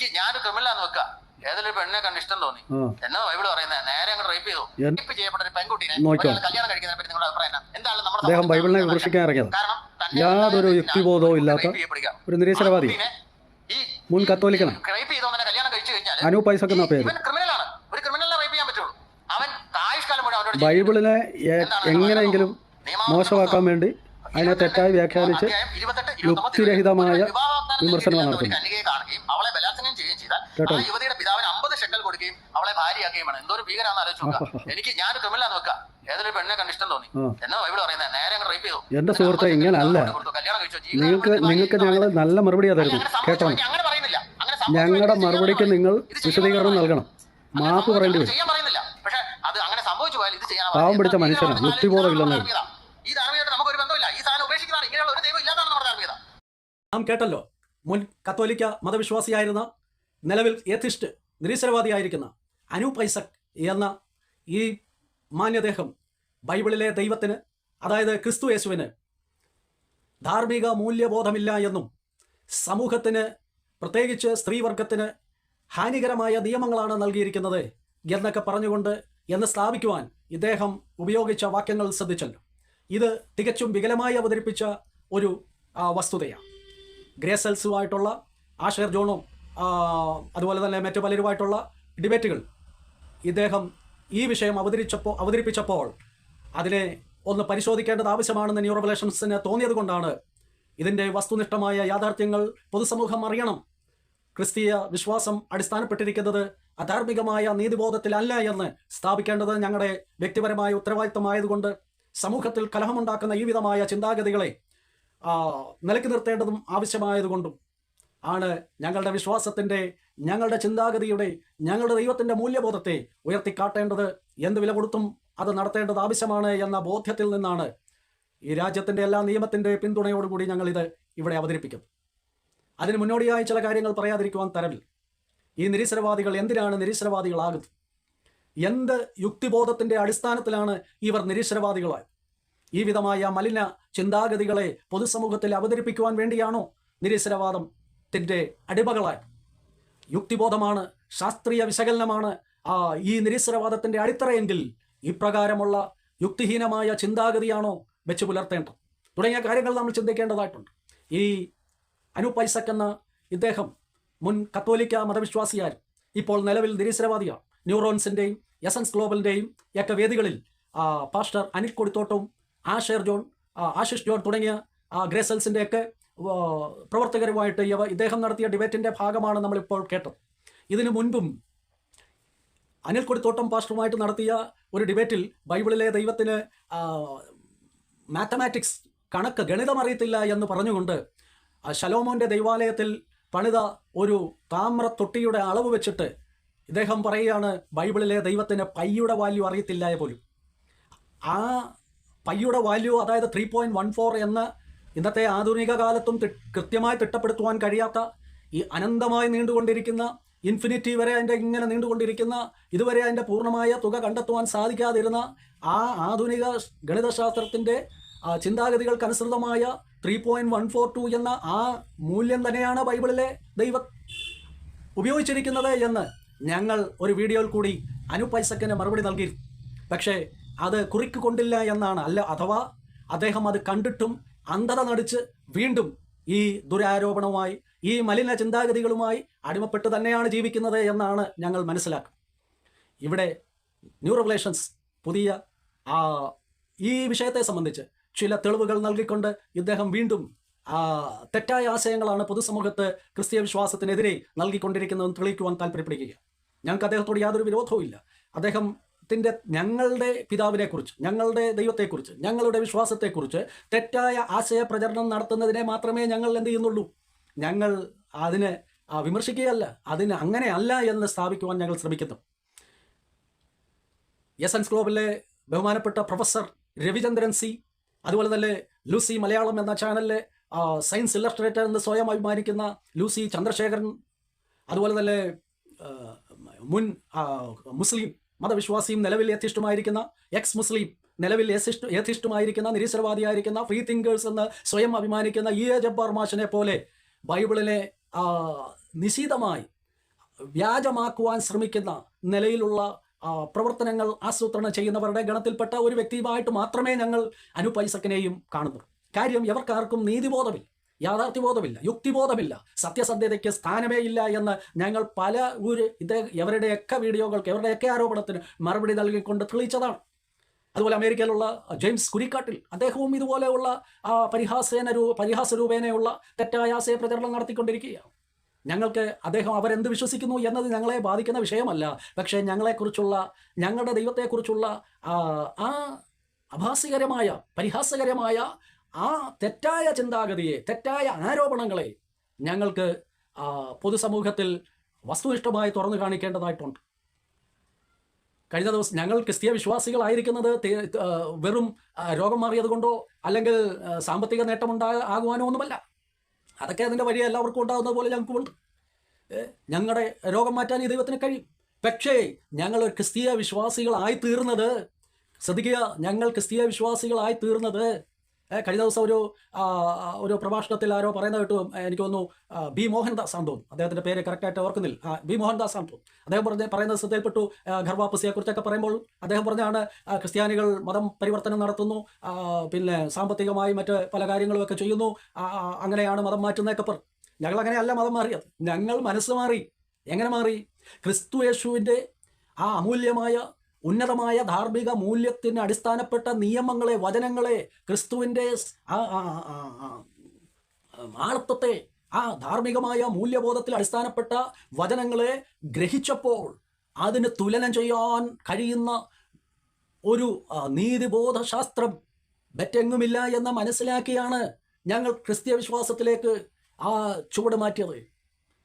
എനിക്ക് ഞാനൊരു ക്രിമിനലാന്ന് വെക്കാ. ഏതൊരു പെണ്ണിനെ കണ്ട് ഇഷ്ടം തോന്നി. എന്നാ ബൈബിൾ പറയുന്നത് നേരെ അങ്ങ് റേപ്പ് ചെയ്തു. റേപ്പ് ചെയ്യപ്പെട്ട ഒരു പെൺകുട്ടിനെ കല്യാണം കഴിക്കുന്നതിനെ പറ്റി നിങ്ങളുടെ അഭിപ്രായം? എന്താണ് നമ്മുടെ അദ്ദേഹം ബൈബിളിനെ? വിമർശിക്കാൻ ഇറങ്ങിയത്. കാരണം യാതൊരു യുക്തിബോധവും ഇല്ലാത്ത ഒരു നിരീശ്വരവാദി മുൻ കത്തോലിക്കനാണ്. റേപ്പ് ചെയ്തവനെ കല്യാണം കഴിച്ചു കഴിഞ്ഞാൽ അനു പൈസ എന്നാ പേര്? ക്രിമിനലാണ് ഒരു ക്രിമിനലിനെ റേപ്പ് ചെയ്യാൻ പറ്റുള്ളൂ. അവൻ ആയുഷ്കാലം മുഴുവൻ അവനോട് ബൈബിളിനെ എങ്ങനെയെങ്കിലും മോശമാക്കാൻ വേണ്ടി അതിനെ തെറ്റായി വ്യാഖ്യാനിച്ച് 28, 29 യുക്തിരഹിതമായ വിമർശനങ്ങൾ നടത്തുന്നു. അവളെ ബലാത്സംഗം ചെയ്താൽ. ആ യുവതിയുടെ പിതാവിന് അമ്പത് ഷെക്കൽ കൊടുക്കുകയും അവളെ ഭാര്യയാക്കുകയും വേണം. എന്തോ ഒരു ഭീകരാന്ന് ആലോചിച്ച് നോക്കുക എനിക്ക് ഞാൻ ക്രിമിനലാന്ന് വെക്കുക ഏതൊരു പെണ്ണിനെ കണ്ട് ഇഷ്ടം തോന്നി. എന്നാ ബൈബിൾ പറയുന്നത് നേരെ അങ്ങ് റേപ്പ് ചെയ്തു. എന്റെ സുഹൃത്തെ ഇങ്ങനല്ല. കല്യാണം കഴിച്ചു. നിങ്ങൾക്ക് നിങ്ങൾക്ക് ഞങ്ങൾ നല്ല മറുപടിയാ അങ്ങനെ കേട്ടോ. പോയി. അങ്ങനെ പറയുന്നില്ല. അങ്ങനെ സംഭവിച്ചു ഞങ്ങളുടെ മറുപടിക്ക് നിങ്ങൾ വിശദീകരണം നൽകണം. മാപ്പ് പറയേണ്ടി വരും. ചെയ്യാൻ പറയുന്നില്ല. പക്ഷെ അത് അങ്ങനെ സംഭവിച്ചു പോയാൽ ഇത് ചെയ്യാൻ പാവം പിടിച്ച മനുഷ്യനാണ്. യുക്തിബോധമില്ലെന്നേ ഉള്ളൂ. ഈ ധാർമ്മികത നമുക്ക് ഒരു ബന്ധമില്ല. ഈ സാധനം ഉപേക്ഷിക്കുന്നതാണ് ഇങ്ങനെയുള്ള ഒരു ദൈവം ഇല്ലാതാണ് നമ്മുടെ ധാർമ്മികത. നാം കേട്ടല്ലോ. മുൻ കത്തോലിക്ക മതവിശ്വാസിയായിരുന്ന നിലവിൽ ഏത്തിസ്റ്റ് നിരീശ്വരവാദിയായിരിക്കുന്ന അനൂപ് ഐസക് എന്ന ഈ മാന്യദേഹം ബൈബിളിലെ ദൈവത്തിന് അതായത് ക്രിസ്തു യേശുവിന് ധാർമ്മിക മൂല്യബോധമില്ല എന്നും സമൂഹത്തിന് പ്രത്യേകിച്ച് സ്ത്രീവർഗത്തിന് ഹാനികരമായ നിയമങ്ങളാണ് നൽകിയിരിക്കുന്നത് എന്നൊക്കെ പറഞ്ഞുകൊണ്ട് എന്ന് സ്ഥാപിക്കുവാൻ ഇദ്ദേഹം ഉപയോഗിച്ച വാക്യങ്ങൾ ശ്രദ്ധിച്ചല്ലോ. ഇത് തികച്ചും വികലമായി അവതരിപ്പിച്ച ഒരു വസ്തുതയാണ്. ഗ്രേസൽസുമായിട്ടുള്ള ആഷേർ ജോണും അതുപോലെ തന്നെ മറ്റു പലരുമായിട്ടുള്ള ഡിബേറ്റുകൾ. ഇദ്ദേഹം ഈ വിഷയം അവതരിച്ചപ്പോൾ അവതരിപ്പിച്ചപ്പോൾ അതിനെ ഒന്ന് പരിശോധിക്കേണ്ടത് ആവശ്യമാണെന്ന് ന്യൂറോ റിലേഷൻസിന് തോന്നിയത് കൊണ്ടാണ് ഇതിന്റെ വസ്തുനിഷ്ഠമായ യാഥാർത്ഥ്യങ്ങൾ പൊതുസമൂഹം അറിയണം. ക്രിസ്തീയ വിശ്വാസം അടിസ്ഥാനപ്പെട്ടിരിക്കുന്നത് അധാർമികമായ നീതിബോധത്തിലല്ല എന്ന് സ്ഥാപിക്കേണ്ടത് ഞങ്ങളുടെ വ്യക്തിപരമായ ഉത്തരവാദിത്തമായതുകൊണ്ട് സമൂഹത്തിൽ കലഹമുണ്ടാക്കുന്ന ഈ വിധമായ ചിന്താഗതികളെ നിലയ്ക്ക് നിർത്തേണ്ടതും ആവശ്യമായതുകൊണ്ടും ആണ് ഞങ്ങളുടെ വിശ്വാസത്തിന്റെ ഞങ്ങളുടെ ചിന്താഗതിയുടെ ഞങ്ങളുടെ ദൈവത്തിന്റെ മൂല്യബോധത്തെ ഉയർത്തിക്കാട്ടേണ്ടത്. എന്ത് വില കൊടുത്തും അത് നടത്തേണ്ടത് ആവശ്യമാണ് എന്ന ബോധ്യത്തിൽ നിന്നാണ്. ഈ രാജ്യത്തിന്റെ എല്ലാ നിയമത്തിന്റെ പിന്തുണയോടുകൂടി ഞങ്ങളിത് ഇവിടെ അവതരിപ്പിക്കും. അതിന് മുന്നോടിയായ ചില കാര്യങ്ങൾ പറയാതിരിക്കുവാൻ തരവിൽ ഈ നിരീശ്വരവാദികൾ എന്തിനാണ് നിരീശ്വരവാദികളാകുന്നത്? എന്ത് യുക്തിബോധത്തിന്റെ അടിസ്ഥാനത്തിലാണ് ഇവർ നിരീശ്വരവാദികളായത് ഈ വിധമായ മലിന ചിന്താഗതികളെ പൊതുസമൂഹത്തിൽ അവതരിപ്പിക്കുവാൻ വേണ്ടിയാണോ നിരീശ്വരവാദത്തിന്റെ അടിമകളായി. യുക്തിബോധമാണ് ശാസ്ത്രീയ വിശകലനമാണ് ആ ഈ നിരീശ്വരവാദത്തിന്റെ അടിത്തറയെങ്കിൽ ഇപ്രകാരമുള്ള യുക്തിഹീനമായ ചിന്താഗതിയാണോ വെച്ച് പുലർത്തേണ്ടത്? തുടങ്ങിയ കാര്യങ്ങൾ നമ്മൾ ചിന്തിക്കേണ്ടതായിട്ടുണ്ട്. ഈ അനുപൈസക്കെന്ന ഇദ്ദേഹം മുൻ കത്തോലിക്ക മതവിശ്വാസിയാർ ഇപ്പോൾ നിലവിൽ നിരീശ്വരവാദിയാണ്. ന്യൂറോൺസിന്റെയും എസൻസ് ഗ്ലോബലിന്റെയും ഒക്കെ വേദികളിൽ പാസ്റ്റർ അനിൽ കൊടിത്തോട്ടവും ആഷേർ ജോൺ ആശിഷ് ജോൺ തുടങ്ങിയ ആ, ഗ്രേസൽസിന്റെ ഒക്കെ ആ, പ്രവർത്തകരുമായിട്ട് ഇദ്ദേഹം നടത്തിയ ഡിബേറ്റിന്റെ ഭാഗമാണ് നമ്മളിപ്പോൾ കേട്ടത്. ഇതിനു മുൻപും അനിൽ കൊടിത്തോട്ടം പാസ്റ്ററുമായിട്ട് നടത്തിയ ഒരു ഡിബേറ്റിൽ ബൈബിളിലെ ദൈവത്തിന് മാത്തമാറ്റിക്സ് കണക്ക് ഗണിതം അറിയത്തില്ല എന്ന് പറഞ്ഞുകൊണ്ട് ശലോമോന്റെ ദൈവാലയത്തിൽ പണിത ഒരു താമ്ര തൊട്ടിയുടെ അളവ് വെച്ചിട്ട് ഇദ്ദേഹം പറയുകയാണ് ബൈബിളിലെ ദൈവത്തിന് പയ്യുടെ വാല്യൂ അറിയത്തില്ല പോലും. ആ പയ്യുടെ വാല്യൂ അതായത് ത്രീ പോയിന്റ് വൺ ഫോർ എന്ന ഇന്നത്തെ ആധുനിക കാലത്തും കൃത്യമായി തിട്ടപ്പെടുത്തുവാൻ കഴിയാത്ത ഈ അനന്തമായി നീണ്ടുകൊണ്ടിരിക്കുന്ന ഇൻഫിനിറ്റി വരെ അതിന്റെ ഇങ്ങനെ നീണ്ടുകൊണ്ടിരിക്കുന്ന ഇതുവരെ അതിന്റെ പൂർണമായ തുക കണ്ടെത്തുവാൻ സാധിക്കാതിരുന്ന ആ ആധുനിക ഗണിതശാസ്ത്രത്തിന്റെ ചിന്താഗതികൾക്കനുസൃതമായ three point one four two എന്ന ആ മൂല്യം തന്നെയാണ് ബൈബിളിലെ ദൈവ ഉപയോഗിച്ചിരിക്കുന്നത് എന്ന് ഞങ്ങൾ ഒരു വീഡിയോയിൽ കൂടി അനുപൈസക്കിന് മറുപടി നൽകി. പക്ഷേ അത് കുറിക്ക് കൊണ്ടില്ല എന്നാണ്. അല്ല അഥവാ അദ്ദേഹം അത് കണ്ടിട്ടും അന്ധത നടിച്ച് വീണ്ടും ഈ ദുരാരോപണവുമായി ഈ മലിന ചിന്താഗതികളുമായി അടിമപ്പെട്ട് തന്നെയാണ് ജീവിക്കുന്നത് എന്നാണ് ഞങ്ങൾ മനസ്സിലാക്കുക ഇവിടെ ന്യൂ റെഗുലേഷൻസ് പുതിയ ഈ വിഷയത്തെ സംബന്ധിച്ച് ചില തെളിവുകൾ നൽകിക്കൊണ്ട് ഇദ്ദേഹം വീണ്ടും തെറ്റായ ആശയങ്ങളാണ് പൊതുസമൂഹത്ത് ക്രിസ്തീയ വിശ്വാസത്തിനെതിരെ നൽകിക്കൊണ്ടിരിക്കുന്നതെന്ന് തെളിയിക്കുവാൻ താല്പര്യപ്പെടുകയാണ് ഞങ്ങൾക്ക് അദ്ദേഹത്തോട് യാതൊരു വിരോധവും ഇല്ല അദ്ദേഹത്തിന്റെ ഞങ്ങളുടെ പിതാവിനെക്കുറിച്ച് ഞങ്ങളുടെ ദൈവത്തെക്കുറിച്ച് ഞങ്ങളുടെ വിശ്വാസത്തെക്കുറിച്ച് തെറ്റായ ആശയ പ്രചരണം നടത്തുന്നതിനെ മാത്രമേ ഞങ്ങൾ എന്ത് ചെയ്യുന്നുള്ളൂ? ഞങ്ങൾ അതിനെ വിമർശിക്കുകയല്ല. അതിന് അങ്ങനെയല്ല എന്ന് സ്ഥാപിക്കുവാൻ ഞങ്ങൾ ശ്രമിക്കുന്നു. എസ് എൻസ് ഗ്ലോബിലെ ബഹുമാനപ്പെട്ട പ്രൊഫസർ രവിചന്ദ്രൻ സി അതുപോലെ തന്നെ ലൂസി മലയാളം എന്ന ചാനലിലെ സയൻസ് ഇല്ലസ്ട്രേറ്റർ എന്ന് സ്വയം അഭിമാനിക്കുന്ന ലൂസി ചന്ദ്രശേഖരൻ അതുപോലെ തന്നെ മുൻ മുസ്ലിം മതവിശ്വാസിയും നിലവിൽ യഥിഷ്ടമായിരിക്കുന്ന എക്സ് മുസ്ലിം നിലവിൽ എസിഷ്ട ഏത്തിഷ്ടുമായിരിക്കുന്ന നിരീശ്വരവാദിയായിരിക്കുന്ന ഫ്രീ തിങ്കേഴ്സ് എന്ന് സ്വയം അഭിമാനിക്കുന്ന ഇ എ ജബ്ബാർ മാഷിനെ പോലെ ബൈബിളിനെ നിശീതമായി വ്യാജമാക്കുവാൻ ശ്രമിക്കുന്ന നിലയിലുള്ള പ്രവർത്തനങ്ങൾ ആസൂത്രണം ചെയ്യുന്നവരുടെ ഗണത്തിൽപ്പെട്ട ഒരു വ്യക്തിയുമായിട്ട് മാത്രമേ ഞങ്ങൾ അനുപൈസക്കിനെയും കാണുന്നു കാര്യം ഇവർക്കാർക്കും നീതിബോധമില്ല. യാഥാർത്ഥ്യബോധമില്ല യുക്തിബോധമില്ല സത്യസന്ധതയ്ക്ക് സ്ഥാനമേ ഇല്ല എന്ന് ഞങ്ങൾ പല ഒരു ഇത് എവരുടെയൊക്കെ വീഡിയോകൾക്ക് എവരുടെയൊക്കെ ആരോപണത്തിന് മറുപടി നൽകിക്കൊണ്ട് തെളിയിച്ചതാണ്. അതുപോലെ അമേരിക്കയിലുള്ള ജെയിംസ് കുരിക്കാട്ടിൽ അദ്ദേഹവും ഇതുപോലെയുള്ള പരിഹാസേന രൂ പരിഹാസ രൂപേണയുള്ള തെറ്റായ ആശയ പ്രചരണം നടത്തിക്കൊണ്ടിരിക്കുകയാണ്. ഞങ്ങൾക്ക് അദ്ദേഹം അവരെന്ത് വിശ്വസിക്കുന്നു എന്നത് ഞങ്ങളെ ബാധിക്കുന്ന വിഷയമല്ല. പക്ഷേ ഞങ്ങളെക്കുറിച്ചുള്ള ഞങ്ങളുടെ ദൈവത്തെക്കുറിച്ചുള്ള ആ, അഭാസ്യകരമായ പരിഹാസകരമായ ആ തെറ്റായ ചിന്താഗതിയെ തെറ്റായ ആരോപണങ്ങളെ ഞങ്ങൾക്ക് പൊതുസമൂഹത്തിൽ വസ്തുനിഷ്ഠമായി തുറന്നു കാണിക്കേണ്ടതായിട്ടുണ്ട്. കഴിഞ്ഞ ദിവസം ഞങ്ങൾ ക്രിസ്തീയ വിശ്വാസികളായിരിക്കുന്നത് വെറും രോഗം മാറിയത് കൊണ്ടോ അല്ലെങ്കിൽ സാമ്പത്തിക നേട്ടമുണ്ടാ ആകുവാനോ ഒന്നുമല്ല. അതൊക്കെ അതിന്റെ വഴി എല്ലാവർക്കും ഉണ്ടാകുന്നത് പോലെ ഞങ്ങൾക്കുമുണ്ട്. ഞങ്ങളുടെ രോഗം മാറ്റാൻ ഈ ദൈവത്തിന് കഴിയും. പക്ഷേ ഞങ്ങൾ ക്രിസ്തീയ വിശ്വാസികളായി തീർന്നത് ശ്രദ്ധിക്കുക ഞങ്ങൾ ക്രിസ്തീയ വിശ്വാസികളായി തീർന്നത് കഴിഞ്ഞ ദിവസം ഒരു ഒരു പ്രഭാഷണത്തിൽ ആരോ പറയുന്ന കേട്ടു. എനിക്ക് തോന്നുന്നു ബി മോഹൻദാസ് ആണെന്ന് തോന്നുന്നു. അദ്ദേഹത്തിന്റെ പേര് കറക്റ്റായിട്ട് ഓർക്കുന്നില്ല. ബി മോഹൻദാസ് ആണെന്ന് തോന്നുന്നു. അദ്ദേഹം പറഞ്ഞ പറയുന്നത് ശ്രദ്ധയിൽപ്പെട്ടു. ഗർഭാപ്പസിയെക്കുറിച്ചൊക്കെ പറയുമ്പോൾ അദ്ദേഹം പറഞ്ഞാണ് ക്രിസ്ത്യാനികൾ മതം പരിവർത്തനം നടത്തുന്നു പിന്നെ സാമ്പത്തികമായി മറ്റ് പല കാര്യങ്ങളും ഒക്കെ ചെയ്യുന്നു അങ്ങനെയാണ് മതം മാറ്റുന്നതൊക്കെ പറഞ്ഞു. ഞങ്ങൾ അങ്ങനെയല്ല മതം മാറിയത്. ഞങ്ങൾ മനസ്സ് മാറി. എങ്ങനെ മാറി? ക്രിസ്തു യേശുവിന്റെ ആ അമൂല്യമായ ഉന്നതമായ ധാർമ്മിക മൂല്യത്തിന് അടിസ്ഥാനപ്പെട്ട നിയമങ്ങളെ വചനങ്ങളെ ക്രിസ്തുവിന്റെ ആളത്വത്തെ ആ ധാർമ്മികമായ മൂല്യബോധത്തിൽ അടിസ്ഥാനപ്പെട്ട വചനങ്ങളെ ഗ്രഹിച്ചപ്പോൾ അതിന് തുലനം ചെയ്യാൻ കഴിയുന്ന ഒരു നീതിബോധ നീതിബോധശാസ്ത്രം മറ്റെങ്ങുമില്ല എന്ന് മനസ്സിലാക്കിയാണ് ഞങ്ങൾ ക്രിസ്തീയ വിശ്വാസത്തിലേക്ക് ആ ചുവട് മാറ്റിയത്.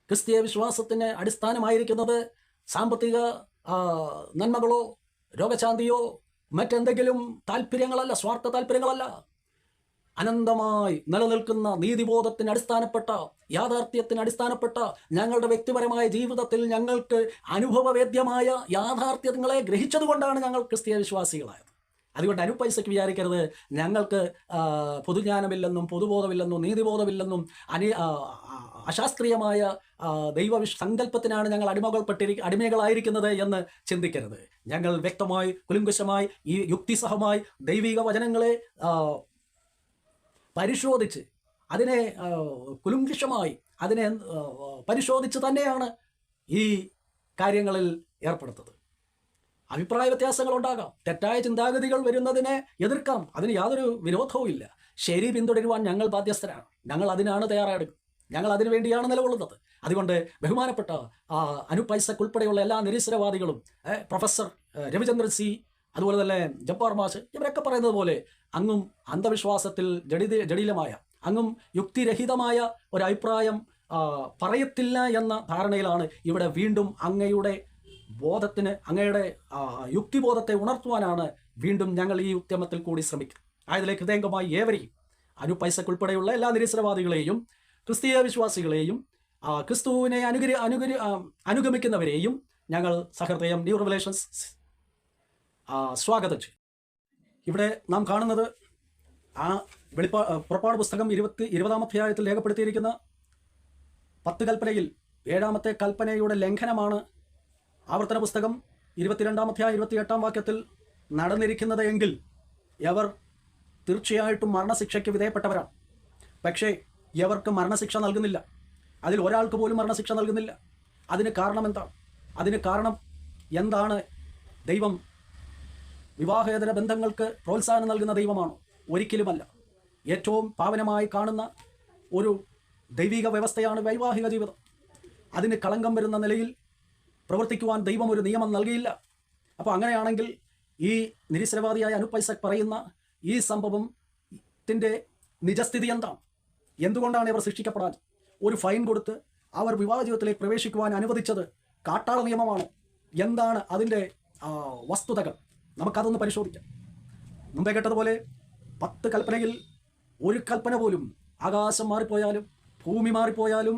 ക്രിസ്തീയ വിശ്വാസത്തിന് അടിസ്ഥാനമായിരിക്കുന്നത് സാമ്പത്തിക നന്മകളോ രോഗശാന്തിയോ മറ്റെന്തെങ്കിലും താല്പര്യങ്ങളല്ല സ്വാർത്ഥ താല്പര്യങ്ങളല്ല അനന്തമായി നിലനിൽക്കുന്ന നീതിബോധത്തിന് അടിസ്ഥാനപ്പെട്ട യാഥാർത്ഥ്യത്തിന് അടിസ്ഥാനപ്പെട്ട ഞങ്ങളുടെ വ്യക്തിപരമായ ജീവിതത്തിൽ ഞങ്ങൾക്ക് അനുഭവവേദ്യമായ യാഥാർത്ഥ്യങ്ങളെ ഗ്രഹിച്ചതുകൊണ്ടാണ് ഞങ്ങൾ ക്രിസ്തീയ വിശ്വാസികളായത്. അതുകൊണ്ട് അനുപൈസയ്ക്ക് വിചാരിക്കരുത്. ഞങ്ങൾക്ക് പൊതുജ്ഞാനമില്ലെന്നും പൊതുബോധമില്ലെന്നും നീതിബോധമില്ലെന്നും അനി അശാസ്ത്രീയമായ ദൈവ സങ്കല്പത്തിനാണ് ഞങ്ങൾ അടിമകൾപ്പെട്ടിരി അടിമകളായിരിക്കുന്നത് എന്ന് ചിന്തിക്കരുത്. ഞങ്ങൾ വ്യക്തമായി കുലുങ്കുശമായി ഈ യുക്തിസഹമായി ദൈവിക വചനങ്ങളെ പരിശോധിച്ച് അതിനെ കുലുങ്കശമായി അതിനെ പരിശോധിച്ച് തന്നെയാണ് ഈ കാര്യങ്ങളിൽ ഏർപ്പെടുത്തത്. അഭിപ്രായ വ്യത്യാസങ്ങൾ ഉണ്ടാകാം തെറ്റായ ചിന്താഗതികൾ വരുന്നതിനെ എതിർക്കാം. അതിന് യാതൊരു വിരോധവും ഇല്ല. ശരി പിന്തുടരുവാൻ ഞങ്ങൾ ബാധ്യസ്ഥരാണ്. ഞങ്ങൾ അതിനാണ് തയ്യാറെടുക്കുക ഞങ്ങൾ അതിനു വേണ്ടിയാണ് നിലകൊള്ളുന്നത്. അതുകൊണ്ട് ബഹുമാനപ്പെട്ട ആ, അനൂപ് ഉൾപ്പെടെയുള്ള എല്ലാ നിരീശ്വരവാദികളും പ്രൊഫസർ രവിചന്ദ്രൻ സി അതുപോലെ തന്നെ ജബ്ബാർ മാഷ് ഇവരൊക്കെ പറയുന്നത് പോലെ അങ്ങും അന്ധവിശ്വാസത്തിൽ ജഡിത ജടിലമായ അങ്ങും യുക്തിരഹിതമായ ഒരു അഭിപ്രായം പറയത്തില്ല എന്ന ധാരണയിലാണ് ഇവിടെ വീണ്ടും അങ്ങയുടെ ബോധത്തിന് അങ്ങയുടെ യുക്തിബോധത്തെ ഉണർത്തുവാനാണ് വീണ്ടും ഞങ്ങൾ ഈ ഉദ്യമത്തിൽ കൂടി ശ്രമിക്കുന്നത്. ആയതിലേക്ക് ഹൃദയംഗമായി ഏവരെയും അനുപൈസക് ഉൾപ്പെടെയുള്ള എല്ലാ നിരീശ്വരവാദികളെയും ക്രിസ്തീയ വിശ്വാസികളെയും ക്രിസ്തുവിനെ അനുകരി അനുകരി അനുഗമിക്കുന്നവരെയും ഞങ്ങൾ സഹൃദയം ന്യൂ റിവലേഷൻസ് സ്വാഗതം ചെയ്യും. ഇവിടെ നാം കാണുന്നത് ആ വെളിപ്പാ പുറപ്പാട് പുസ്തകം ഇരുപത്തി ഇരുപതാം അധ്യായത്തിൽ രേഖപ്പെടുത്തിയിരിക്കുന്ന പത്ത് കൽപ്പനയിൽ ഏഴാമത്തെ കൽപ്പനയുടെ ലംഘനമാണ് ആവർത്തന പുസ്തകം ഇരുപത്തിരണ്ടാം അധ്യായം ഇരുപത്തിയെട്ടാം വാക്യത്തിൽ നടന്നിരിക്കുന്നത് എങ്കിൽ അവർ തീർച്ചയായിട്ടും മരണശിക്ഷയ്ക്ക് വിധേയപ്പെട്ടവരാണ്. പക്ഷേ ഇവർക്ക് മരണശിക്ഷ നൽകുന്നില്ല. അതിൽ ഒരാൾക്ക് പോലും മരണശിക്ഷ നൽകുന്നില്ല. അതിന് കാരണം എന്താണ്? അതിന് കാരണം എന്താണ്? ദൈവം വിവാഹേതര ബന്ധങ്ങൾക്ക് പ്രോത്സാഹനം നൽകുന്ന ദൈവമാണ്? ഒരിക്കലുമല്ല. ഏറ്റവും പാവനമായി കാണുന്ന ഒരു ദൈവിക വ്യവസ്ഥയാണ് വൈവാഹിക ജീവിതം. അതിന് കളങ്കം വരുന്ന നിലയിൽ പ്രവർത്തിക്കുവാൻ ദൈവം ഒരു നിയമം നൽകിയില്ല. അപ്പോൾ അങ്ങനെയാണെങ്കിൽ ഈ നിരീശ്വരവാദിയായ അനുപൈസക് പറയുന്ന ഈ സംഭവത്തിന്റെ നിജസ്ഥിതി എന്താണ്? എന്തുകൊണ്ടാണ് ഇവർ ശിക്ഷിക്കപ്പെടാൻ ഒരു ഫൈൻ കൊടുത്ത് അവർ വിവാഹ ജീവിതത്തിലേക്ക് പ്രവേശിക്കുവാൻ അനുവദിച്ചത് കാട്ടാള നിയമമാണ്. എന്താണ് അതിന്റെ വസ്തുതകൾ? നമുക്കതൊന്ന് പരിശോധിക്കാം. മുമ്പേ കേട്ടതുപോലെ പത്ത് കൽപ്പനയിൽ ഒരു കൽപ്പന പോലും ആകാശം മാറിപ്പോയാലും ഭൂമി മാറിപ്പോയാലും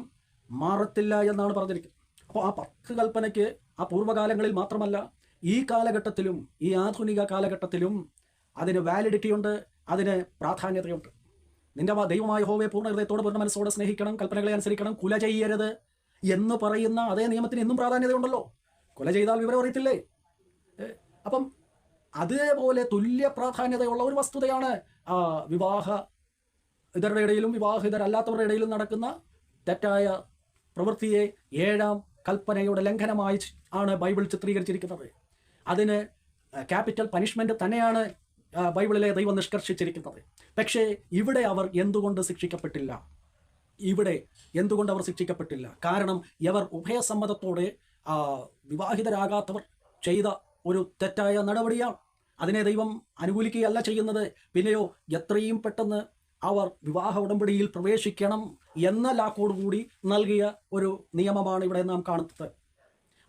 മാറത്തില്ല എന്നാണ് പറഞ്ഞിരിക്കുന്നത്. അപ്പോൾ ആ പത്ത് കൽപ്പനയ്ക്ക് ആ പൂർവകാലങ്ങളിൽ മാത്രമല്ല ഈ കാലഘട്ടത്തിലും ഈ ആധുനിക കാലഘട്ടത്തിലും അതിന് വാലിഡിറ്റി ഉണ്ട് അതിന് പ്രാധാന്യതയുണ്ട്. നിന്റെ ദൈവമായ ഹോവയെ പൂർണ ഹൃദയത്തോടെ പൂർണ മനസ്സോടെ സ്നേഹിക്കണം കൽപ്പനകളെ അനുസരിക്കണം കുല ചെയ്യരുത് എന്ന് പറയുന്ന അതേ നിയമത്തിന് ഇന്നും പ്രാധാന്യതയുണ്ടല്ലോ. കൊല ചെയ്താൽ വിവരം അറിയത്തില്ലേ? അപ്പം അതേപോലെ തുല്യ പ്രാധാന്യതയുള്ള ഒരു വസ്തുതയാണ് വിവാഹ ഇതരുടെ ഇടയിലും വിവാഹിതരല്ലാത്തവരുടെ ഇടയിലും നടക്കുന്ന തെറ്റായ പ്രവൃത്തിയെ ഏഴാം കൽപ്പനയുടെ ലംഘനമായി ആണ് ബൈബിൾ ചിത്രീകരിച്ചിരിക്കുന്നത്. അതിന് ക്യാപിറ്റൽ പനിഷ്മെന്റ് തന്നെയാണ് ബൈബിളിലെ ദൈവം നിഷ്കർഷിച്ചിരിക്കുന്നത്. പക്ഷേ ഇവിടെ അവർ എന്തുകൊണ്ട് ശിക്ഷിക്കപ്പെട്ടില്ല? ഇവിടെ എന്തുകൊണ്ട് അവർ ശിക്ഷിക്കപ്പെട്ടില്ല? കാരണം ഇവർ ഉഭയസമ്മതത്തോടെ വിവാഹിതരാകാത്തവർ ചെയ്ത ഒരു തെറ്റായ നടപടിയാണ്. അതിനെ ദൈവം അനുകൂലിക്കുകയല്ല ചെയ്യുന്നത്. പിന്നെയോ എത്രയും പെട്ടെന്ന് അവർ വിവാഹ ഉടമ്പടിയിൽ പ്രവേശിക്കണം എന്ന ലാക്കോടുകൂടി നൽകിയ ഒരു നിയമമാണ് ഇവിടെ നാം കാണുന്നത്.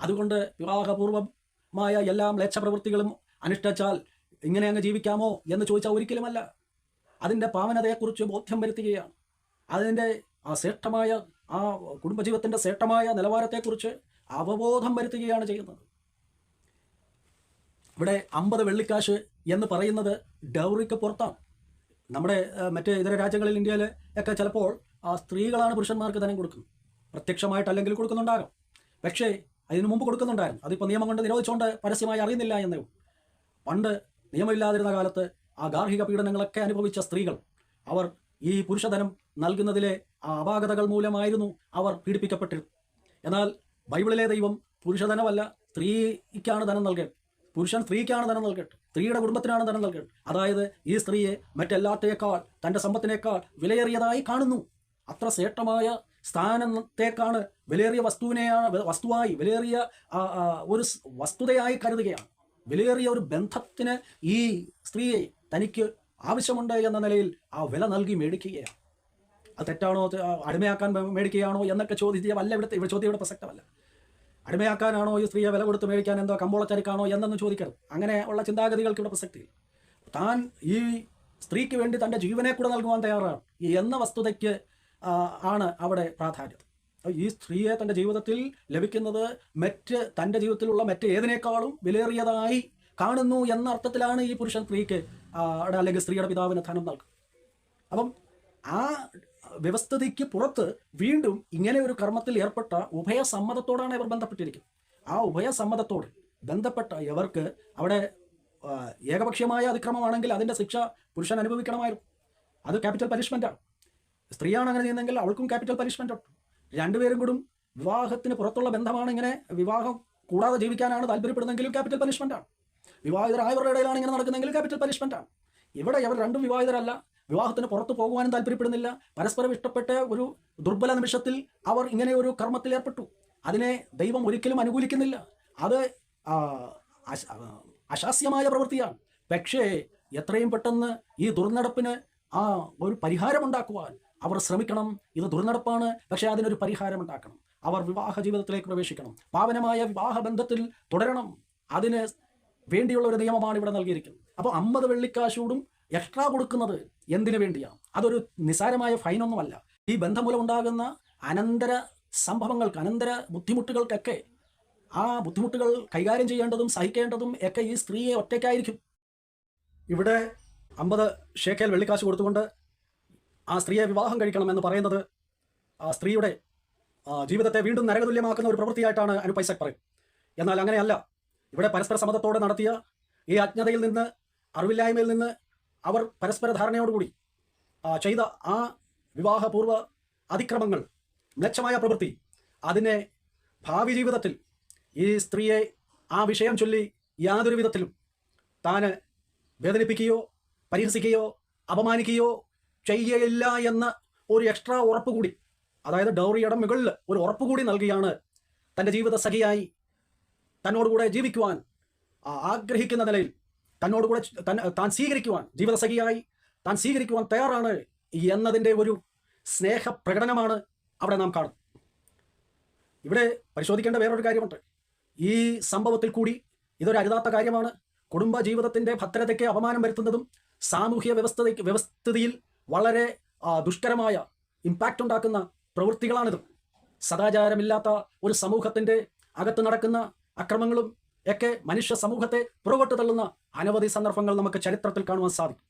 അതുകൊണ്ട് വിവാഹപൂർവമായ എല്ലാ മ്ലേച്ഛപ്രവൃത്തികളും അനുഷ്ഠിച്ചാൽ ഇങ്ങനെ അങ്ങ് ജീവിക്കാമോ എന്ന് ചോദിച്ചാൽ ഒരിക്കലുമല്ല. അതിന്റെ പാവനതയെക്കുറിച്ച് ബോധ്യം വരുത്തുകയാണ്. അതിന്റെ ആ ശ്രേഷ്ഠമായ ആ കുടുംബജീവിതത്തിന്റെ ശ്രേഷ്ഠമായ നിലവാരത്തെക്കുറിച്ച് അവബോധം വരുത്തുകയാണ് ചെയ്യുന്നത്. ഇവിടെ അമ്പത് വെള്ളിക്കാശ് എന്ന് പറയുന്നത് ഡൗറിക്ക് പുറത്താണ്. നമ്മുടെ മറ്റ് ഇതര രാജ്യങ്ങളിൽ ഇന്ത്യയിൽ ഒക്കെ ചിലപ്പോൾ ആ സ്ത്രീകളാണ് പുരുഷന്മാർക്ക് ധനം കൊടുക്കുന്നത് പ്രത്യക്ഷമായിട്ടല്ലെങ്കിൽ കൊടുക്കുന്നുണ്ടാകാം. പക്ഷേ അതിനു മുമ്പ് കൊടുക്കുന്നുണ്ടായിരുന്നു. അതിപ്പോൾ നിയമം കൊണ്ട് നിരോധിച്ചുകൊണ്ട് പരസ്യമായി അറിയുന്നില്ല എന്നേ. പണ്ട് നിയമമില്ലാതിരുന്ന കാലത്ത് ആ ഗാർഹിക പീഡനങ്ങളൊക്കെ അനുഭവിച്ച സ്ത്രീകൾ അവർ ഈ പുരുഷധനം നൽകുന്നതിലെ ആ അപാകതകൾ മൂലമായിരുന്നു അവർ പീഡിപ്പിക്കപ്പെട്ടിരുന്നത്. എന്നാൽ ബൈബിളിലെ ദൈവം പുരുഷധനമല്ല സ്ത്രീക്കാണ് ധനം നൽകേണ്ടത്. പുരുഷൻ സ്ത്രീക്കാണ് ധനം നൽകട്ടെ സ്ത്രീയുടെ കുടുംബത്തിനാണ് ധനം നൽകട്ടെ അതായത് ഈ സ്ത്രീയെ മറ്റെല്ലാത്തേക്കാൾ തന്റെ സമ്പത്തിനേക്കാൾ വിലയേറിയതായി കാണുന്നു. അത്ര ശ്രേഷ്ഠമായ സ്ഥാനത്തേക്കാണ് വിലയേറിയ വസ്തുവിനെയാണ് വസ്തുവായി വിലയേറിയ ഒരു വസ്തുതയായി കരുതുകയാണ്. വിലയേറിയ ഒരു ബന്ധത്തിന് ഈ സ്ത്രീയെ തനിക്ക് ആവശ്യമുണ്ട് എന്ന നിലയിൽ ആ വില നൽകി മേടിക്കുകയാണ്. അത് തെറ്റാണോ അടിമയാക്കാൻ മേടിക്കുകയാണോ എന്നൊക്കെ ചോദിച്ചാൽ അല്ല ഇവിടുത്തെ ഇവിടെ ചോദ്യം ഇവിടെ പ്രസക്തമല്ല. അടിമയാക്കാനാണോ ഈ സ്ത്രീയെ വില കൊടുത്ത് മേടിക്കാൻ എന്തോ കമ്പോളച്ചരക്കാണോ എന്നൊന്നും ചോദിക്കരുത് അങ്ങനെ ഉള്ള ചിന്താഗതികൾക്ക് ഇവിടെ പ്രസക്തിയില്ല താൻ ഈ സ്ത്രീക്ക് വേണ്ടി തന്റെ ജീവനെ കൂടെ നൽകുവാൻ തയ്യാറാണ്. എന്ന വസ്തുതയ്ക്ക് ആണ് അവിടെ പ്രാധാന്യം. ഈ സ്ത്രീയെ തന്റെ ജീവിതത്തിൽ ലഭിക്കുന്നത് മറ്റ് തന്റെ ജീവിതത്തിലുള്ള മറ്റ് ഏതിനേക്കാളും വിലയേറിയതായി കാണുന്നു എന്ന അർത്ഥത്തിലാണ് ഈ പുരുഷൻ സ്ത്രീക്ക് അല്ലെങ്കിൽ സ്ത്രീയുടെ പിതാവിന് ധനം നൽകുന്നത്. അപ്പം ആ വ്യവസ്ഥതയ്ക്ക് പുറത്ത് വീണ്ടും ഇങ്ങനെ ഒരു കർമ്മത്തിൽ ഏർപ്പെട്ട ഉഭയസമ്മതത്തോടാണ് ഇവർ ബന്ധപ്പെട്ടിരിക്കുന്നത് ആ ഉഭയസമ്മതത്തോട് ബന്ധപ്പെട്ട ഇവർക്ക് അവിടെ ഏകപക്ഷീയമായ അതിക്രമമാണെങ്കിൽ അതിന്റെ ശിക്ഷ പുരുഷൻ അനുഭവിക്കണമായിരുന്നു. അത് ക്യാപിറ്റൽ പനിഷ്മെന്റാണ് സ്ത്രീയാണ് അങ്ങനെ ചെയ്യുന്നതെങ്കിൽ അവൾക്കും ക്യാപിറ്റൽ പനിഷ്മെന്റ് ഉണ്ട്. രണ്ടുപേരും കൂടും വിവാഹത്തിന് പുറത്തുള്ള ബന്ധമാണ് ഇങ്ങനെ വിവാഹം കൂടാതെ ജീവിക്കാനാണ് താല്പര്യപ്പെടുന്നതെങ്കിലും ക്യാപിറ്റൽ പനിഷ്മെന്റാണ് വിവാഹിതരായവരുടെ ഇടയിലാണ് ഇങ്ങനെ നടക്കുന്നതെങ്കിൽ ക്യാപിറ്റൽ പനിഷ്മെന്റാണ് ഇവിടെ ഇവർ രണ്ടും വിവാഹിതരല്ല. വിവാഹത്തിന് പുറത്തു പോകുവാനും താല്പര്യപ്പെടുന്നില്ല. പരസ്പരം ഇഷ്ടപ്പെട്ട ഒരു ദുർബല നിമിഷത്തിൽ അവർ ഇങ്ങനെ ഒരു കർമ്മത്തിൽ ഏർപ്പെട്ടു. അതിനെ ദൈവം ഒരിക്കലും അനുകൂലിക്കുന്നില്ല. അത് അശാസ്യമായ പ്രവൃത്തിയാണ്. പക്ഷേ എത്രയും പെട്ടെന്ന് ഈ ദുർനടപ്പിന് ആ ഒരു പരിഹാരമുണ്ടാക്കുവാൻ അവർ ശ്രമിക്കണം. ഇത് ദുർനടപ്പാണ്. പക്ഷേ അതിനൊരു പരിഹാരമുണ്ടാക്കണം അവർ വിവാഹ ജീവിതത്തിലേക്ക് പ്രവേശിക്കണം. പാവനമായ വിവാഹ ബന്ധത്തിൽ തുടരണം. അതിന് വേണ്ടിയുള്ള ഒരു നിയമമാണ് ഇവിടെ നൽകിയിരിക്കുന്നത്. അപ്പോൾ അമ്പത് വെള്ളിക്കാശോടും എക്സ്ട്രാ കൊടുക്കുന്നത് എന്തിനു വേണ്ടിയാണ് അതൊരു നിസാരമായ ഫൈനൊന്നുമല്ല ഈ ബന്ധം അനന്തര സംഭവങ്ങൾക്ക് അനന്തര ബുദ്ധിമുട്ടുകൾക്കൊക്കെ ആ ബുദ്ധിമുട്ടുകൾ കൈകാര്യം ചെയ്യേണ്ടതും സഹിക്കേണ്ടതും ഒക്കെ ഈ സ്ത്രീയെ ഒറ്റയ്ക്കായിരിക്കും. ഇവിടെ അമ്പത് ഷേഖൽ വെള്ളിക്കാശ് കൊടുത്തുകൊണ്ട് ആ സ്ത്രീയെ വിവാഹം കഴിക്കണം എന്ന് പറയുന്നത് ആ സ്ത്രീയുടെ ജീവിതത്തെ വീണ്ടും നരകതുല്യമാക്കുന്ന ഒരു പ്രവൃത്തിയായിട്ടാണ് അനുപൈസക് പറയും എന്നാൽ അങ്ങനെയല്ല. ഇവിടെ പരസ്പര സമ്മതത്തോടെ നടത്തിയ ഈ അജ്ഞതയിൽ നിന്ന് അറിവില്ലായ്മയിൽ നിന്ന് അവർ പരസ്പര ധാരണയോടുകൂടി ചെയ്ത ആ വിവാഹപൂർവ അതിക്രമങ്ങൾ മ്ലച്ഛമായ പ്രവൃത്തി അതിനെ ഭാവി ജീവിതത്തിൽ ഈ സ്ത്രീയെ ആ വിഷയം ചൊല്ലി യാതൊരു വിധത്തിലും താന് വേദനിപ്പിക്കുകയോ പരിഹസിക്കുകയോ അപമാനിക്കുകയോ ചെയ്യയില്ല എന്ന ഒരു എക്സ്ട്രാ ഉറപ്പ് കൂടി അതായത് ഡൗറിയുടെ മുകളിൽ ഒരു ഉറപ്പ് കൂടി നൽകിയാണ് തന്റെ ജീവിത സഖിയായി തന്നോടുകൂടെ ജീവിക്കുവാൻ ആഗ്രഹിക്കുന്ന നിലയിൽ തന്നോടുകൂടെ കൂടെ താൻ സ്വീകരിക്കുവാൻ ജീവിതസഖിയായി താൻ സ്വീകരിക്കുവാൻ തയ്യാറാണ് എന്നതിന്റെ ഒരു സ്നേഹ പ്രകടനമാണ് അവിടെ നാം കാണുന്നത്. ഇവിടെ പരിശോധിക്കേണ്ട വേറൊരു കാര്യമുണ്ട്. ഈ സംഭവത്തിൽ കൂടി ഇതൊരു അരുതാത്ത കാര്യമാണ്. കുടുംബ ജീവിതത്തിന്റെ ഭദ്രതയ്ക്ക് അപമാനം വരുത്തുന്നതും സാമൂഹ്യ വ്യവസ്ഥ വ്യവസ്ഥിതിയിൽ വളരെ ദുഷ്കരമായ ഇമ്പാക്റ്റ് ഉണ്ടാക്കുന്ന പ്രവൃത്തികളാണിത്. സദാചാരമില്ലാത്ത ഒരു സമൂഹത്തിന്റെ അകത്ത് നടക്കുന്ന അക്രമങ്ങളും ഒക്കെ മനുഷ്യ സമൂഹത്തെ പുറകോട്ട് തള്ളുന്ന അനവധി സന്ദർഭങ്ങൾ നമുക്ക് ചരിത്രത്തിൽ കാണുവാൻ സാധിക്കും.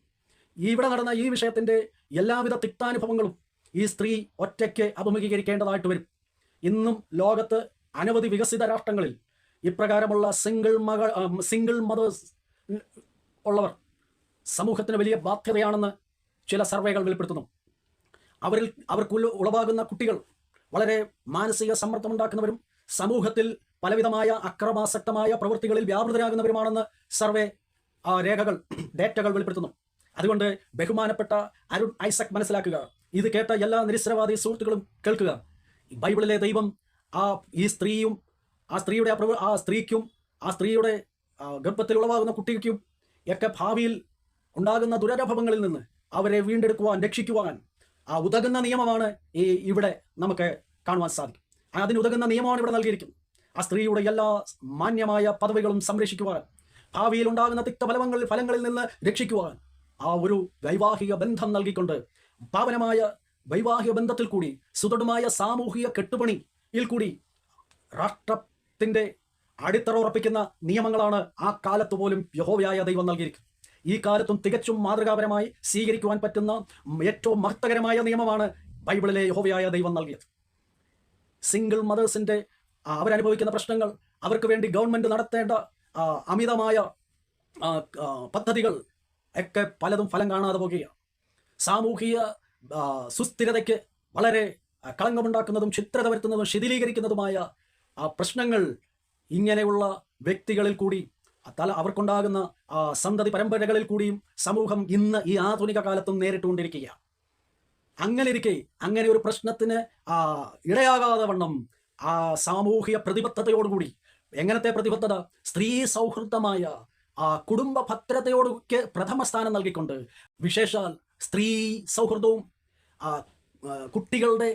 ഇവിടെ നടന്ന ഈ വിഷയത്തിന്റെ എല്ലാവിധ തിക്താനുഭവങ്ങളും ഈ സ്ത്രീ ഒറ്റയ്ക്ക് അഭിമുഖീകരിക്കേണ്ടതായിട്ട് വരും. ഇന്നും ലോകത്ത് അനവധി വികസിത രാഷ്ട്രങ്ങളിൽ ഇപ്രകാരമുള്ള സിംഗിൾ മകൾ സിംഗിൾ മദേഴ്സ് ഉള്ളവർ സമൂഹത്തിന് വലിയ ബാധ്യതയാണെന്ന് ചില സർവേകൾ വെളിപ്പെടുത്തുന്നു. അവരിൽ അവർക്ക് ഉളവാകുന്ന കുട്ടികൾ വളരെ മാനസിക സമ്മർദ്ദമുണ്ടാക്കുന്നവരും സമൂഹത്തിൽ പലവിധമായ അക്രമാസക്തമായ പ്രവൃത്തികളിൽ വ്യാപൃതരാകുന്നവരുമാണെന്ന് സർവേ രേഖകൾ ഡേറ്റകൾ വെളിപ്പെടുത്തുന്നു. അതുകൊണ്ട് ബഹുമാനപ്പെട്ട അരുൺ ഐസക് മനസ്സിലാക്കുക. ഇത് കേട്ട എല്ലാ നിരസ്തരവാദി സുഹൃത്തുക്കളും കേൾക്കുക. ബൈബിളിലെ ദൈവം ആ ഈ സ്ത്രീയും ആ സ്ത്രീയുടെ ആ സ്ത്രീക്കും ആ സ്ത്രീയുടെ ഗർഭത്തിൽ ഉളവാകുന്ന കുട്ടിക്കും ഒക്കെ ഭാവിയിൽ ഉണ്ടാകുന്ന ദുരനുഭവങ്ങളിൽ നിന്ന് അവരെ വീണ്ടെടുക്കുവാൻ രക്ഷിക്കുവാൻ ആ ഉതകുന്ന നിയമമാണ് ഈ ഇവിടെ നമുക്ക് കാണുവാൻ സാധിക്കും. അതിന് ഉതകുന്ന നിയമമാണ് ഇവിടെ നൽകിയിരിക്കുന്നത്. ആ സ്ത്രീയുടെ എല്ലാ മാന്യമായ പദവികളും സംരക്ഷിക്കുവാൻ ഭാവിയിൽ ഉണ്ടാകുന്ന തിക്തഫലങ്ങൾ ഫലങ്ങളിൽ നിന്ന് രക്ഷിക്കുവാൻ ആ ഒരു വൈവാഹിക ബന്ധം നൽകിക്കൊണ്ട് പാവനമായ വൈവാഹിക ബന്ധത്തിൽ കൂടി സുദൃഢമായ സാമൂഹിക കെട്ടുപണിയിൽ കൂടി രാഷ്ട്രത്തിന്റെ അടിത്തറ ഉറപ്പിക്കുന്ന നിയമങ്ങളാണ് ആ കാലത്ത് പോലും യഹോവയായ ദൈവം നൽകിയിരിക്കുന്നത്. ഈ കാലത്തും തികച്ചും മാതൃകാപരമായി സ്വീകരിക്കുവാൻ പറ്റുന്ന ഏറ്റവും മഹത്തകരമായ നിയമമാണ് ബൈബിളിലെ യഹോവയായ ദൈവം നൽകിയത്. സിംഗിൾ മദേഴ്സിന്റെ ആ, അവരനുഭവിക്കുന്ന പ്രശ്നങ്ങൾ അവർക്ക് വേണ്ടി ഗവൺമെന്റ് നടത്തേണ്ട അമിതമായ പദ്ധതികൾ ഒക്കെ പലതും ഫലം കാണാതെ പോകുകയാണ്. സാമൂഹിക സുസ്ഥിരതയ്ക്ക് വളരെ കളങ്കമുണ്ടാക്കുന്നതും ചിത്രത വരുത്തുന്നതും ശിഥിലീകരിക്കുന്നതുമായ പ്രശ്നങ്ങൾ ഇങ്ങനെയുള്ള വ്യക്തികളിൽ കൂടി തല അവർക്കുണ്ടാകുന്ന സന്തതി പരമ്പരകളിൽ കൂടിയും സമൂഹം ഇന്ന് ഈ ആധുനിക കാലത്തും നേരിട്ടുകൊണ്ടിരിക്കുകയാണ്. അങ്ങനെ ഇരിക്കെ അങ്ങനെ ഒരു പ്രശ്നത്തിന് ഇടയാകാതെ വണ്ണം ആ സാമൂഹിക പ്രതിബദ്ധതയോടുകൂടി എങ്ങനത്തെ പ്രതിബദ്ധത? സ്ത്രീ സൗഹൃദമായ ആ കുടുംബ ഭദ്രതയോടൊക്കെ പ്രഥമ സ്ഥാനം നൽകിക്കൊണ്ട് വിശേഷാൽ സ്ത്രീ സൗഹൃദവും കുട്ടികളുടെ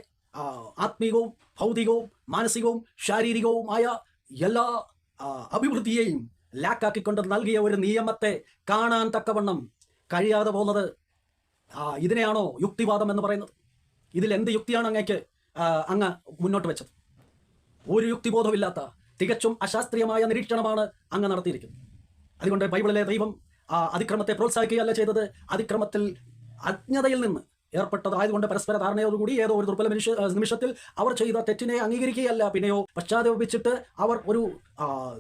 ആത്മീകവും ഭൗതികവും മാനസികവും ശാരീരികവുമായ എല്ലാ അഭിവൃദ്ധിയെയും ലാക്കാക്കിക്കൊണ്ട് നൽകിയ ഒരു നിയമത്തെ കാണാൻ തക്കവണ്ണം കഴിയാതെ പോകുന്നത് ഇതിനെയാണോ യുക്തിവാദം എന്ന് പറയുന്നത്? ഇതിൽ എന്ത് യുക്തിയാണ് അങ്ങേക്ക് അങ്ങ് മുന്നോട്ട് വെച്ചത്? ഒരു യുക്തിബോധമില്ലാത്ത തികച്ചും അശാസ്ത്രീയമായ നിരീക്ഷണമാണ് അങ്ങ് നടത്തിയിരിക്കുന്നത്. അതുകൊണ്ട് ബൈബിളിലെ ദൈവം ആ അതിക്രമത്തെ പ്രോത്സാഹിക്കുകയല്ല ചെയ്തത്. അതിക്രമത്തിൽ അജ്ഞതയിൽ നിന്ന് ഏർപ്പെട്ടതായതുകൊണ്ട് പരസ്പര ധാരണയോടുകൂടി ഏതോ ഒരു ദുർബല ആ, നിമിഷത്തിൽ അവർ ചെയ്ത തെറ്റിനെ അംഗീകരിക്കുകയല്ല. പിന്നെയോ പശ്ചാത്തലപിച്ചിട്ട് അവർ ഒരു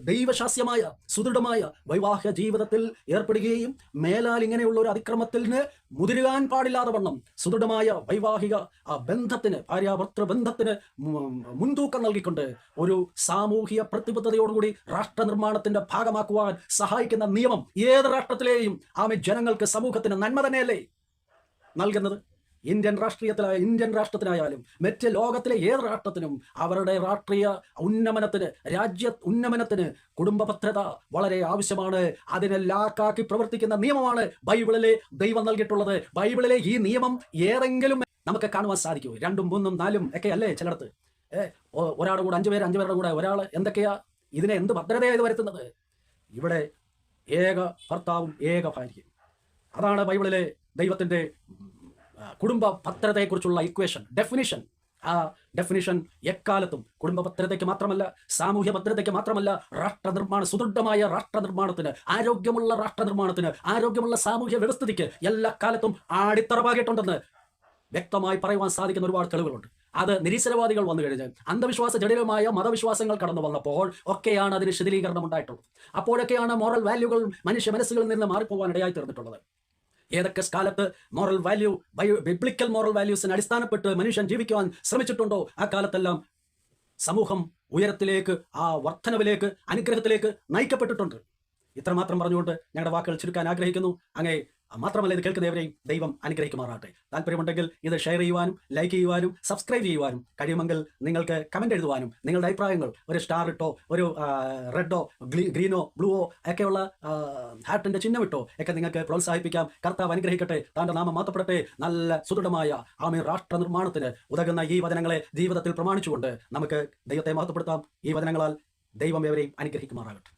ദൈവശാസ്യമായ സുദൃഢമായ വൈവാഹിക ജീവിതത്തിൽ ഏർപ്പെടുകയും മേലാൽ ഇങ്ങനെയുള്ള ഒരു അതിക്രമത്തിന് മുതിരുവാൻ പാടില്ലാതെ വണ്ണം സുദൃഢമായ വൈവാഹിക ബന്ധത്തിന് ഭാര്യാഭർത്തൃ ബന്ധത്തിന് മുൻതൂക്കം നൽകിക്കൊണ്ട് ഒരു സാമൂഹിക പ്രതിബദ്ധതയോടുകൂടി രാഷ്ട്ര നിർമ്മാണത്തിന്റെ ഭാഗമാക്കുവാൻ സഹായിക്കുന്ന നിയമം ഏത് രാഷ്ട്രത്തിലെയും ആമെ ജനങ്ങൾക്ക് സമൂഹത്തിന് നന്മ തന്നെയല്ലേ നൽകുന്നത്? ഇന്ത്യൻ രാഷ്ട്രീയത്തിലായ ഇന്ത്യൻ രാഷ്ട്രത്തിലായാലും മറ്റ് ലോകത്തിലെ ഏത് രാഷ്ട്രത്തിനും അവരുടെ രാഷ്ട്രീയ ഉന്നമനത്തിന് രാജ്യ ഉന്നമനത്തിന് കുടുംബ ഭദ്രത വളരെ ആവശ്യമാണ്. അതിനെ ലാക്കാക്കി പ്രവർത്തിക്കുന്ന നിയമമാണ് ബൈബിളിലെ ദൈവം നൽകിയിട്ടുള്ളത്. ബൈബിളിലെ ഈ നിയമം ഏതെങ്കിലും നമുക്ക് കാണുവാൻ സാധിക്കൂ. രണ്ടും മൂന്നും നാലും ഒക്കെ അല്ലേ ചിലടത്ത്? ഒരാളുടെ കൂടെ അഞ്ചു പേര് അഞ്ചു പേരുടെ കൂടെ ഒരാൾ എന്തൊക്കെയാ? ഇതിനെ എന്ത് ഭദ്രതയായത് വരുത്തുന്നത്? ഇവിടെ ഏക ഭർത്താവും ഏക ഭാര്യയും. അതാണ് ബൈബിളിലെ ദൈവത്തിന്റെ കുടുംബ ഭദ്രതയെക്കുറിച്ചുള്ള ഇക്വേഷൻ ഡെഫിനിഷൻ ആ ഡെഫിനിഷൻ എക്കാലത്തും കുടുംബ ഭദ്രതയ്ക്ക് മാത്രമല്ല സാമൂഹ്യ ഭദ്രതയ്ക്ക് മാത്രമല്ല രാഷ്ട്ര നിർമ്മാണ സുദൃഢമായ രാഷ്ട്ര നിർമ്മാണത്തിന് ആരോഗ്യമുള്ള രാഷ്ട്ര നിർമ്മാണത്തിന് ആരോഗ്യമുള്ള സാമൂഹ്യ വ്യവസ്ഥിതിക്ക് എല്ലാ കാലത്തും ആടിത്തറവാകിയിട്ടുണ്ടെന്ന് വ്യക്തമായി പറയുവാൻ സാധിക്കുന്ന ഒരുപാട് തെളിവുകളുണ്ട്. അത് നിരീശ്വരവാദികൾ വന്നു കഴിഞ്ഞ് അന്ധവിശ്വാസ ജടിലമായ മതവിശ്വാസങ്ങൾ കടന്നു വന്നപ്പോൾ ഒക്കെയാണ് അതിന് ശിഥിലീകരണം ഉണ്ടായിട്ടുള്ളത്. അപ്പോഴൊക്കെയാണ് മോറൽ വാല്യൂകൾ മനുഷ്യ മനസ്സുകളിൽ നിന്ന് മാറിപ്പോകാൻ ഇടയായി തീർന്നിട്ടുള്ളത്. ഏതൊക്കെ കാലത്ത് മോറൽ വാല്യൂ ബിബ്ലിക്കൽ മോറൽ വാല്യൂസിന് അടിസ്ഥാനപ്പെട്ട് മനുഷ്യൻ ജീവിക്കുവാൻ ശ്രമിച്ചിട്ടുണ്ടോ? ആ കാലത്തെല്ലാം സമൂഹം ഉയരത്തിലേക്ക് ആ വർധനവിലേക്ക് അനുഗ്രഹത്തിലേക്ക് നയിക്കപ്പെട്ടിട്ടുണ്ട്. ഇത്രമാത്രം പറഞ്ഞുകൊണ്ട് ഞങ്ങളുടെ വാക്കുകൾ ചുരുക്കാൻ ആഗ്രഹിക്കുന്നു. അങ്ങേ മാത്രമല്ല ഇത് കേൾക്കുന്നവരെയും ദൈവം അനുഗ്രഹിക്കുമാറാകട്ടെ. താല്പര്യമുണ്ടെങ്കിൽ ഇത് ഷെയർ ചെയ്യുവാനും ലൈക്ക് ചെയ്യുവാനും സബ്സ്ക്രൈബ് ചെയ്യുവാനും കഴിയുമെങ്കിൽ നിങ്ങൾക്ക് കമന്റ് എഴുതുവാനും നിങ്ങളുടെ അഭിപ്രായങ്ങൾ ഒരു സ്റ്റാർ ഇട്ടോ ഒരു റെഡോ ഗ്രീനോ ബ്ലൂവോ ഒക്കെയുള്ള ഹാർട്ടിന്റെ ചിഹ്നം ഇട്ടോ ഒക്കെ നിങ്ങൾക്ക് പ്രോത്സാഹിപ്പിക്കാം. കർത്താവ് അനുഗ്രഹിക്കട്ടെ. താന്റെ നാമം മാത്രപ്പെടട്ടെ നല്ല സുദൃഢമായ ആമി രാഷ്ട്ര നിർമ്മാണത്തിന് ഉതകുന്ന ഈ വചനങ്ങളെ ജീവിതത്തിൽ പ്രമാണിച്ചുകൊണ്ട് നമുക്ക് ദൈവത്തെ മഹത്വപ്പെടുത്താം. ഈ വചനങ്ങളാൽ ദൈവം എവരെയും അനുഗ്രഹിക്കുമാറാകട്ടെ.